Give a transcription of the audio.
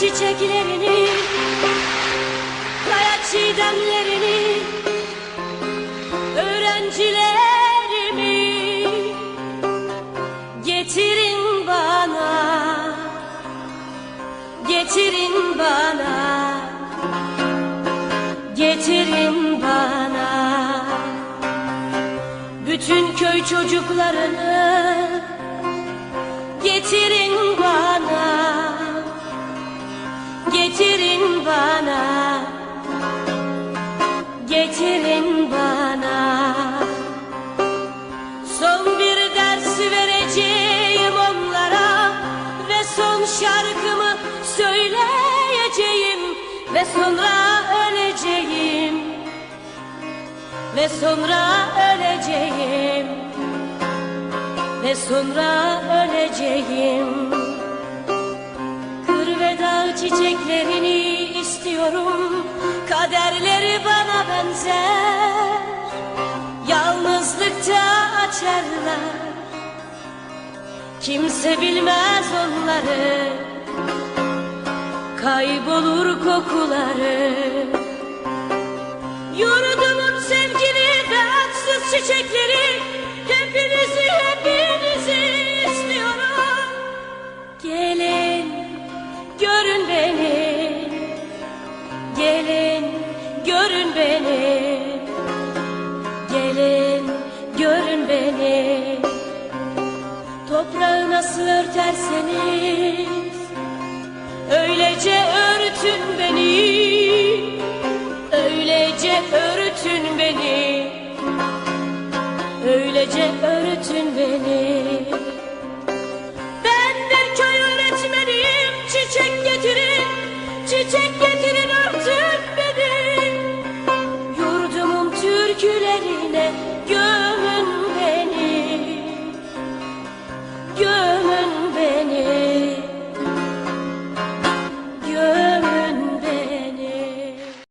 çiçeklerini Kaya çiğdemlerini Öğrencilerimi Getirin bana Getirin bana Getirin bana. Bütün köy çocuklarını Getirin bana Getirin bana. Son bir ders vereceğim onlara Ve son şarkımı söyleyeceğim Ve sonra öleceğim. Ve sonra öleceğim. Ve sonra öleceğim. Kır ve dağ çiçeklerini istiyorum. Kaderleri bana benzer. Yalnızlıkta açarlar. Kimse bilmez onları. Kaybolur kokuları. Yurdumun sevgili ve aksız çiçekleri Gelin görün beni. Toprağı nasıl örterseniz Öylece örtün beni. Öylece örtün beni. Öylece örtün beni good.